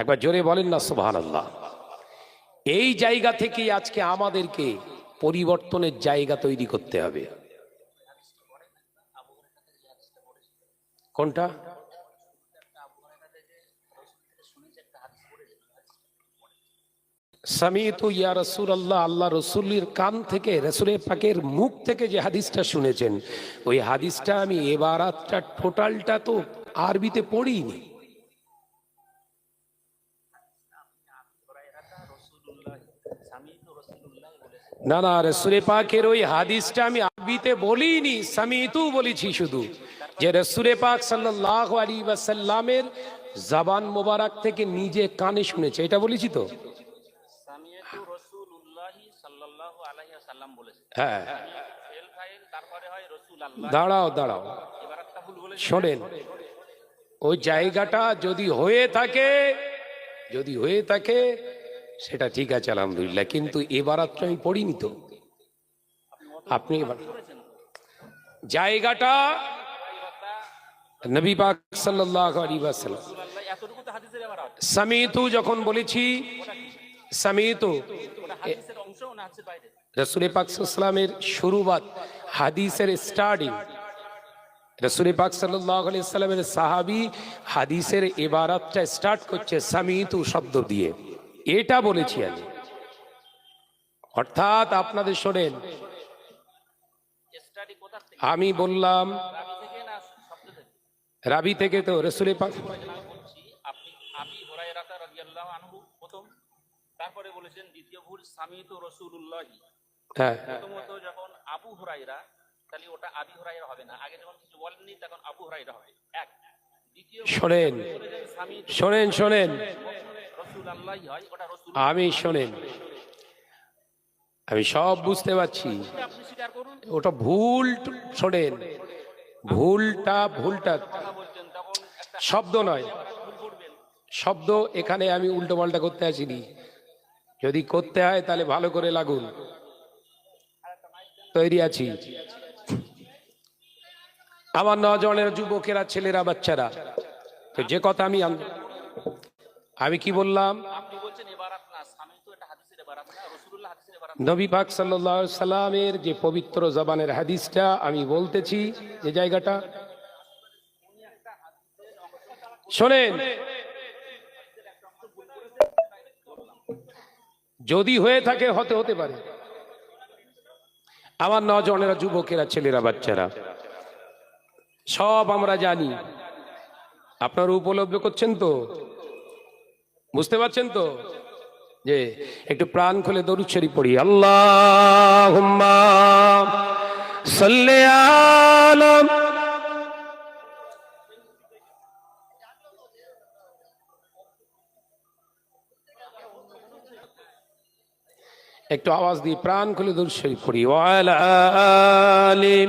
একবার জোরে বলেন না সুবহান আল্লাহ এই জায়গা থেকেই আজকে আমাদেরকে পরিবর্তনের জায়গা তৈরি করতে হবে। কোনটা? সামিতু ইয়া রসুল আল্লাহ আল্লাহ রসুলের কান থেকে, রসুলের পাকের মুখ থেকে যে হাদিসটা শুনেছেন, ওই হাদিসটা আমি এবারাতটা, টোটালটা তো আরবিতে পড়িনি না না রসুলের পাকের ওই হাদিসটা আমি আরবিতে বলিনি সামিতু বলেছি শুধু। যে রসুলে পাক সাল্লাহ আলী ওয়াসাল্লামের জাবান মোবারক থেকে নিজে কানে শুনেছে এটা বলেছি তো? হ্যাঁ। দাঁড়াও দাঁড়াও। শোনেন ওই জায়গাটা যদি হয়ে থাকে যদি হয়ে থাকে সেটা ঠিক আছে, আলহামদুলিল্লাহ, কিন্তু এবার আর তো আমি পড়িনি তো। আপনি এবার জায়গাটা নবী পাক সাল্লাল্লাহু আলাইহি ওয়াসাল্লাম। সামিতু যখন বলেছি, সামিতু রসুল পাক সাল্লামের শুরুবাত, হাদিসের স্টার্টিং রসুল পাক সাল্লামের সাহাবি হাদিসের এবারাতটা স্টার্ট করছে সামিতু শব্দ দিয়ে। এটা বলেছি আমি। অর্থাৎ আপনাদের শোনেন, আমি বললাম, রাবি থেকে তো রসুল তারপরে বলেছেন দ্বিতীয় ভুল হ্যাঁ। যখন আবু হুরায়রা তাহলে ওটা আবি হুরায়রা হবে না আগে যখন কিছু তখন আবু শোনেন শোনেন শোনেন। আমি শোনেন। আমি সব বুঝতে পারছি। ওটা ভুল শোনেন। ভুলটা ভুলটা শব্দ নয়। শব্দ এখানে আমি উল্টো পাল্টা করতে আসিনি। যদি করতে হয় তাহলে ভালো করে লাগুন। তৈরি আছি। আমার নজনের যুবকেরা ছেলেরা বাচ্চারা তো যে কথা আমি আমি কি বললাম? নবী পাক সাল্লাহ সাল্লামের যে পবিত্র জবানের হাদিসটা আমি বলতেছি যে জায়গাটা। শোনেন যদি হয়ে থাকে হতে হতে পারে। আমার নজনেরা যুবকেরা ছেলেরা বাচ্চারা সব আমরা জানি। আপনারা উপলব্ধ করছেন তো? বুঝতে পারছেন তো? যে একটু প্রাণ খুলে দরুদ শরীফ পড়ি। আল্লাহ সাল্লে আলম একটু আওয়াজ দিয়ে প্রাণ খুলে দরুদ শরীফ পড়ি। ওয়ালা আলিম